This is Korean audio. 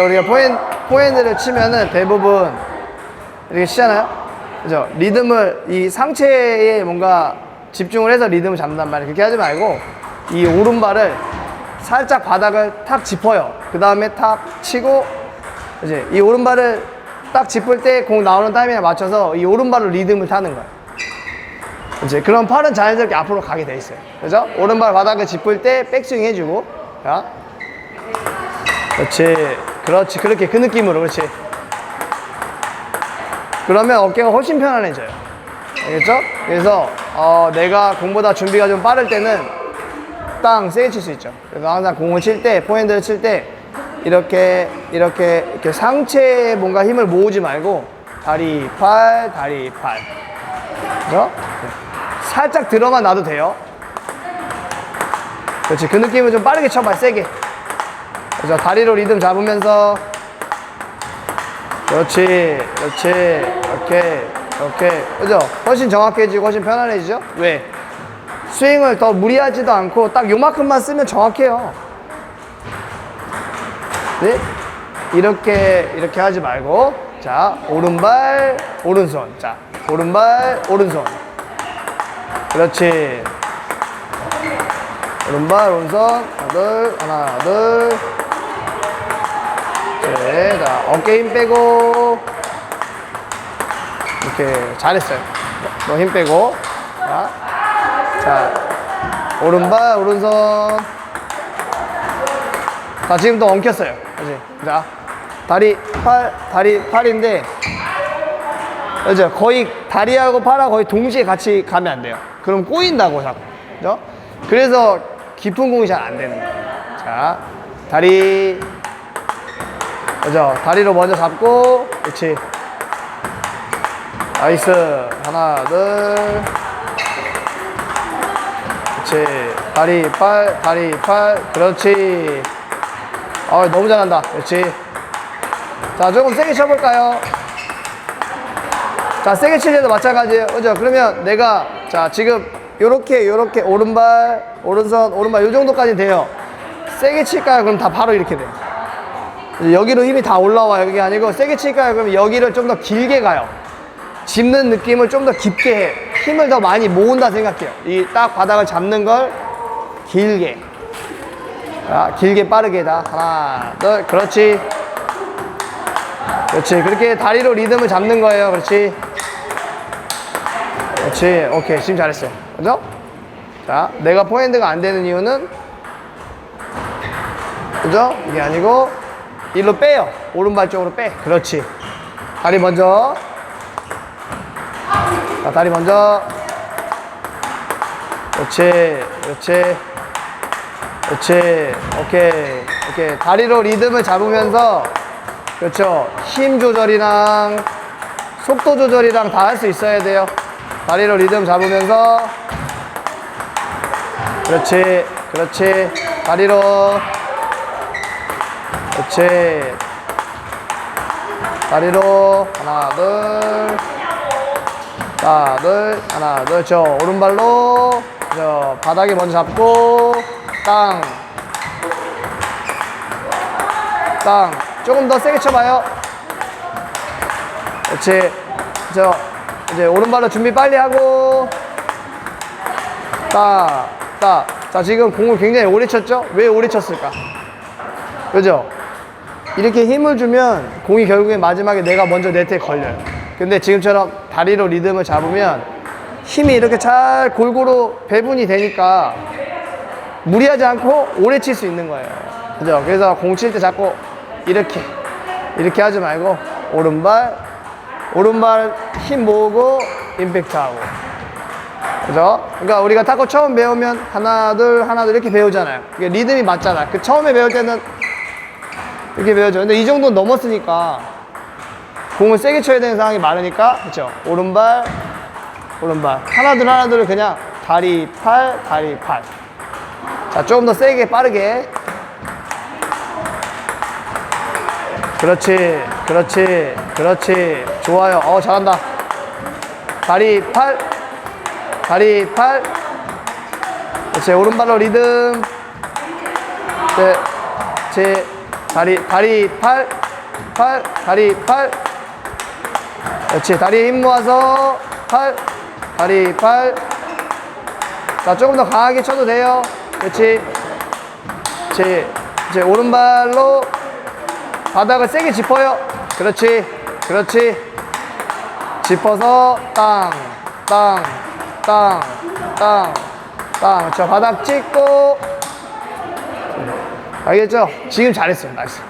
우리가 포핸, 포핸드를 치면은 대부분 이렇게 치잖아요? 그죠? 리듬을, 이 상체에 뭔가 집중을 해서 리듬을 잡는단 말이에요. 그렇게 하지 말고 이 오른발을 살짝 바닥을 탁 짚어요. 그 다음에 탁 치고 이제 이 오른발을 딱 짚을 때 공 나오는 타이밍에 맞춰서 이 오른발로 리듬을 타는 거예요. 이제 그럼 팔은 자연스럽게 앞으로 가게 돼 있어요. 그죠? 오른발 바닥을 짚을 때 백스윙 해주고 자. 그렇지. 그렇지. 그렇게 그 느낌으로. 그렇지. 그러면 어깨가 훨씬 편안해져요. 알겠죠? 그래서 어, 내가 공보다 준비가 좀 빠를 때는 땅 세게 칠 수 있죠. 그래서 항상 공을 칠 때, 포핸드를 칠 때 이렇게 이렇게 이렇게 상체에 뭔가 힘을 모으지 말고 다리, 팔, 다리, 팔. 그죠? 살짝 들어만 놔도 돼요. 그렇지. 그 느낌을 좀 빠르게 쳐봐. 세게. 그래서 다리로 리듬 잡으면서. 그렇지 그렇지. 이렇게 이렇게 그죠? 훨씬 정확해지고 훨씬 편안해지죠? 왜 스윙을 더 무리하지도 않고 딱 요만큼만 쓰면 정확해요. 네? 이렇게 이렇게 하지 말고. 자 오른발 오른손. 자 오른발 오른손. 그렇지. 오른발 오른손. 하나 둘 하나 둘 네, 자, 어깨 힘 빼고. 이렇게, 잘했어요. 너 힘 빼고. 자, 자, 오른발, 오른손. 자, 지금 또 엉켰어요. 그지? 자, 다리, 팔, 다리, 팔인데. 그죠? 거의 다리하고 팔하고 거의 동시에 같이 가면 안 돼요. 그럼 꼬인다고 자꾸. 그죠? 그래서 깊은 공이 잘 안 되는 거예요. 자, 다리, 그죠? 다리로 먼저 잡고, 그렇지. 나이스. 하나, 둘. 그렇지. 다리, 팔, 다리, 팔. 그렇지. 어, 너무 잘한다. 그렇지. 자, 조금 세게 쳐볼까요? 자, 세게 칠 때도 마찬가지예요. 그죠? 그러면 내가, 자, 지금 요렇게, 요렇게, 오른발, 오른손, 오른발, 요 정도까지 돼요. 세게 칠까요? 그럼 다 바로 이렇게 돼요. 여기로 힘이 다 올라와요. 이게 아니고 세게 칠까요? 그러면 여기를 좀 더 길게 가요. 짚는 느낌을 좀 더 깊게 해. 힘을 더 많이 모은다 생각해요. 이 딱 바닥을 잡는 걸 길게. 자, 길게 빠르게 다. 하나, 둘, 그렇지. 그렇지. 그렇게 다리로 리듬을 잡는 거예요. 그렇지. 그렇지. 오케이. 지금 잘했어요. 그죠? 자, 내가 포핸드가 안 되는 이유는 그죠? 이게 아니고 일로 빼요. 오른발 쪽으로 빼. 그렇지. 다리 먼저. 자, 다리 먼저. 그렇지. 그렇지. 그렇지. 오케이. 오케이. 다리로 리듬을 잡으면서 그렇죠. 힘 조절이랑 속도 조절이랑 다 할 수 있어야 돼요. 다리로 리듬 잡으면서 그렇지. 그렇지. 다리로 그렇지. 다리로 하나 둘. 하나 둘 하나 둘저 오른발로 저 바닥에 먼저 잡고 땅. 땅. 조금 더 세게 쳐봐요. 그렇지 저 이제 오른발로 준비 빨리 하고. 딱딱자 지금 공을 굉장히 오래 쳤죠? 왜 오래 쳤을까? 그죠 이렇게 힘을 주면 공이 결국에 마지막에 내가 먼저 네트에 걸려요. 근데 지금처럼 다리로 리듬을 잡으면 힘이 이렇게 잘 골고루 배분이 되니까 무리하지 않고 오래 칠 수 있는 거예요. 그죠? 그래서 공 칠 때 자꾸 이렇게 이렇게 하지 말고 오른발 오른발 힘 모으고 임팩트 하고 그죠? 그러니까 우리가 탁구 처음 배우면 하나 둘 하나 둘 이렇게 배우잖아요. 리듬이 맞잖아. 그 처음에 배울 때는 이렇게 배워져. 근데 이 정도는 넘었으니까 공을 세게 쳐야 되는 상황이 많으니까 그렇죠. 오른발, 오른발 하나 둘 하나 둘 그냥 다리 팔, 다리 팔. 자 조금 더 세게 빠르게. 그렇지, 그렇지, 그렇지. 좋아요. 어 잘한다. 다리 팔, 다리 팔. 그렇지 오른발로 리듬. 네, 제 다리, 다리, 팔, 팔, 다리, 팔. 그렇지. 다리에 힘 모아서 팔, 다리, 팔. 자, 조금 더 강하게 쳐도 돼요. 그렇지. 제, 제 오른발로 바닥을 세게 짚어요. 그렇지. 그렇지. 짚어서 땅, 땅, 땅, 땅, 땅. 자, 바닥 찍고. 알겠죠? 지금 잘했어요. 나이스.